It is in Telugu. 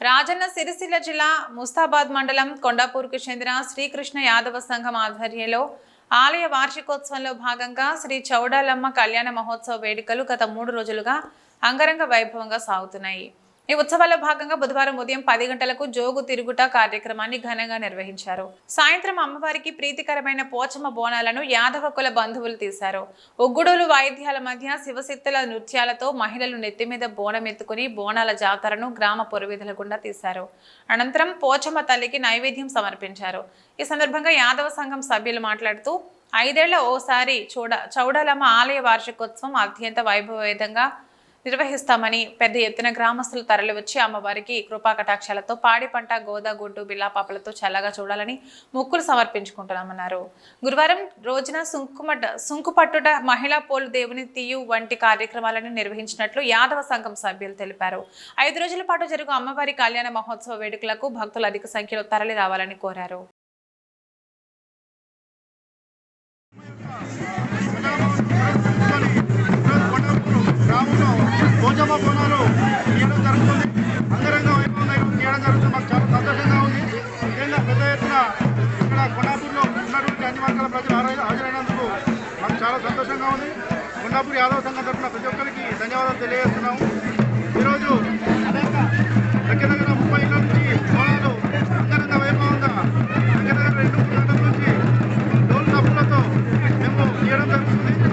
రాజన్న సిరిసిల్ల జిల్లా ముస్తాబాద్ మండలం కొండాపూర్కు చెందిన శ్రీకృష్ణ యాదవ సంఘం ఆధ్వర్యంలో ఆలయ వార్షికోత్సవంలో భాగంగా శ్రీ చౌడాలమ్మ కళ్యాణ మహోత్సవ వేడుకలు గత మూడు రోజులుగా అంగరంగ వైభవంగా సాగుతున్నాయి. ఈ ఉత్సవాల్లో భాగంగా బుధవారం ఉదయం పది గంటలకు జోగు తిరుగుట కార్యక్రమాన్ని ఘనంగా నిర్వహించారు. సాయంత్రం అమ్మవారికి ప్రీతికరమైన పోచమ్మ బోనాలను యాదవ కుల బంధువులు తీశారు. ఒగ్గుడులు వాయిద్యాల మధ్య శివశక్తుల నృత్యాలతో మహిళలు నెత్తి మీద బోనం ఎత్తుకుని బోనాల జాతరను గ్రామ పురవీధుల గుండా తీశారు. అనంతరం పోచమ్మ తల్లికి నైవేద్యం సమర్పించారు. ఈ సందర్భంగా యాదవ సంఘం సభ్యులు మాట్లాడుతూ ఐదేళ్ళ ఓసారి చూడ చౌడలమ్మ ఆలయ వార్షికోత్సవం అత్యంత వైభవేదంగా నిర్వహిస్తామని పెద్ద ఎత్తున గ్రామస్తులు తరలివచ్చి అమ్మవారికి కృపా కటాక్షాలతో పాడి పంట గోదా గుడ్డు బిల్లా పాపలతో చల్లగా చూడాలని మొక్కులు సమర్పించుకుంటున్నామన్నారు. గురువారం రోజున సుంకుమట సుంకుపట్టుట మహిళా పోలు దేవుని తీయు వంటి కార్యక్రమాలను నిర్వహించినట్లు యాదవ సంఘం సభ్యులు తెలిపారు. ఐదు రోజుల పాటు జరుగు అమ్మవారి కళ్యాణ మహోత్సవ వేడుకలకు భక్తులు అధిక సంఖ్యలో తరలి రావాలని కోరారు. సందర్భంగా ఇక్కడ కొండాపూర్లో ఉన్నటువంటి అన్ని వర్గాల ప్రజలు హాజరైనందుకు మాకు చాలా సంతోషంగా ఉంది. కొండాపూర్ యాదవ సంఘం తరఫున ప్రతి ఒక్కరికి ధన్యవాదాలు తెలియజేస్తున్నాము. ఈరోజు అనేక దగ్గర దగ్గర ముప్పై ఇళ్ళ నుంచి సోదరులు అంగరంగ వైభవంగా దగ్గర దగ్గర రెండు ప్రాంతం నుంచి డోల్ డబ్బులతో మేము చేయడం జరుగుతుంది.